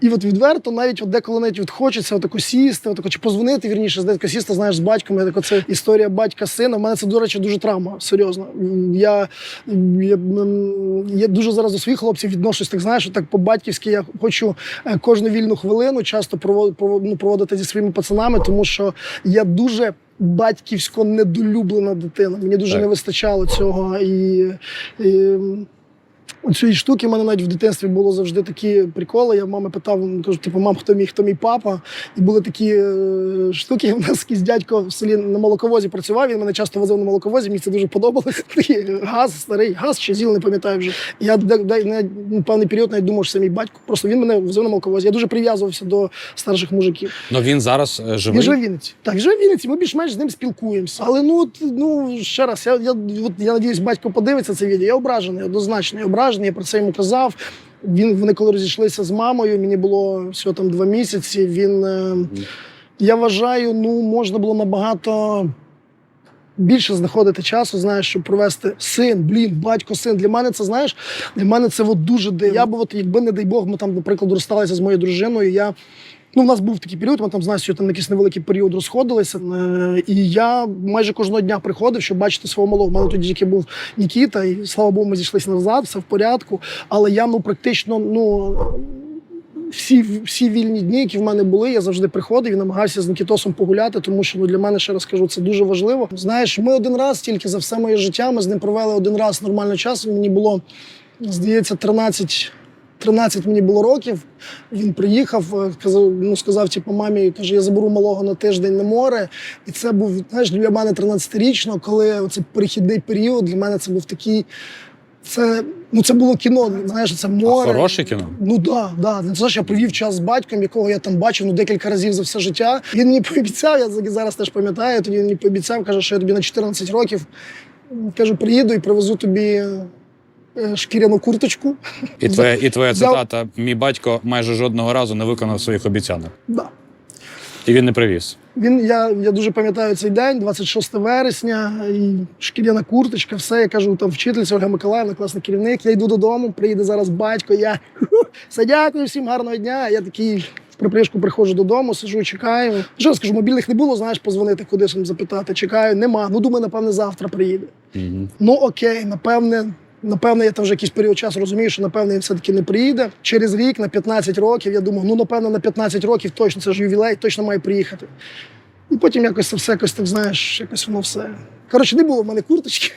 І от відверто, навіть от деколи навіть от хочеться отако сісти, отако, чи позвонити, вірніше, деколи сісти, знаєш, з батьком. Я тако, це історія батька сина. У мене це, до речі, дуже травма, серйозно. Я, я, я дуже зараз до своїх хлопців відношусь, так знаєш, так по-батьківськи я хочу е, кожну вільну хвилину часто ну, проводити зі своїми пацанами, тому що я дуже. Батьківсько недолюблена дитина. Мені дуже Так. не вистачало цього. І, і Цієї штуки в мене навіть в дитинстві було завжди такі приколи. Я в мами питав, кажу, типу, мам, хто мій, хто мій папа? І були такі е, штуки. У нас якийсь дядько в селі на молоковозі працював. Він мене часто возив на молоковозі. Мені це дуже подобалось. Такий газ, старий газ чи зіл, не пам'ятаю вже. Я де- де- на ну, певний період навіть думав, що це мій батько. Просто він мене возив на молоковозі. Я дуже прив'язувався до старших мужиків. Ну він зараз е, Він живе в Вінниці. Так, він живе в Вінниці, ми більш-менш з ним спілкуємося. Але ну, от, ну ще раз, я, я, от, я надіюсь, батько подивиться це відео. Я ображений, однозначно, я ображений, я про це йому казав. Він, вони коли розійшлися з мамою, мені було всього там два місяці. Він, е, я вважаю, ну, можна було набагато. Більше знаходити часу, знаєш, щоб провести син, блін, батько, син. Для мене це знаєш, для мене це от дуже дивно. Я би, от, якби, не дай Бог, ми там, наприклад, розсталися з моєю дружиною. Я Ну, у нас був такий період, ми там знаєш, що там якийсь невеликий період розходилися. Е, і я майже кожного дня приходив, щоб бачити свого малого. У мене тоді тільки був Нікіта, і слава Богу, ми зійшлися назад, все в порядку. Але я ну практично ну. Всі, всі вільні дні, які в мене були, я завжди приходив і намагався з Нікітосом погуляти, тому що ну, для мене ще раз кажу, це дуже важливо. Знаєш, ми один раз тільки за все моє життя, ми з ним провели один раз нормально час. Мені було, здається, 13 13 мені було років. Він приїхав, е, казав, ну сказав, типу, мамі, каже, я заберу малого на тиждень на море. І це був знаєш, для мене 13-річно, коли цей перехідний період для мене це був такий. Це ну це було кіно. Знаєш, це А море. хороше кіно. Ну да, да. Знаєш, я провів час з батьком, якого я там бачив ну, декілька разів за все життя. Він мені пообіцяв, я зараз теж пам'ятаю. Тоді він мені пообіцяв, каже, що я тобі на 14 років кажу, приїду і привезу тобі шкіряну курточку. І твоя, і твоя цитата: мій батько майже жодного разу не виконав своїх обіцянок. Да. І він не привіз. Він, я, я дуже пам'ятаю цей день, 26 вересня, і шкіряна курточка, все. Я кажу, там вчительця Ольга Миколаївна, класний керівник. Я йду додому, приїде зараз батько. Я все дякую, всім гарного дня. Я такий в припришку приходжу додому, сиджу, чекаю. Що скажу, мобільних не було, знаєш, позвонити кудись запитати. Чекаю, нема. Ну, думаю, напевне, завтра приїде. Угу. Ну окей, напевне. Напевне, я там вже якийсь період часу розумію, що напевне він все-таки не приїде. Через рік, на 15 років, я думаю, ну напевно, на 15 років точно це ж ювілей, точно має приїхати. І потім якось це все якось так знаєш, якось воно все. Коротше, не було в мене курточки.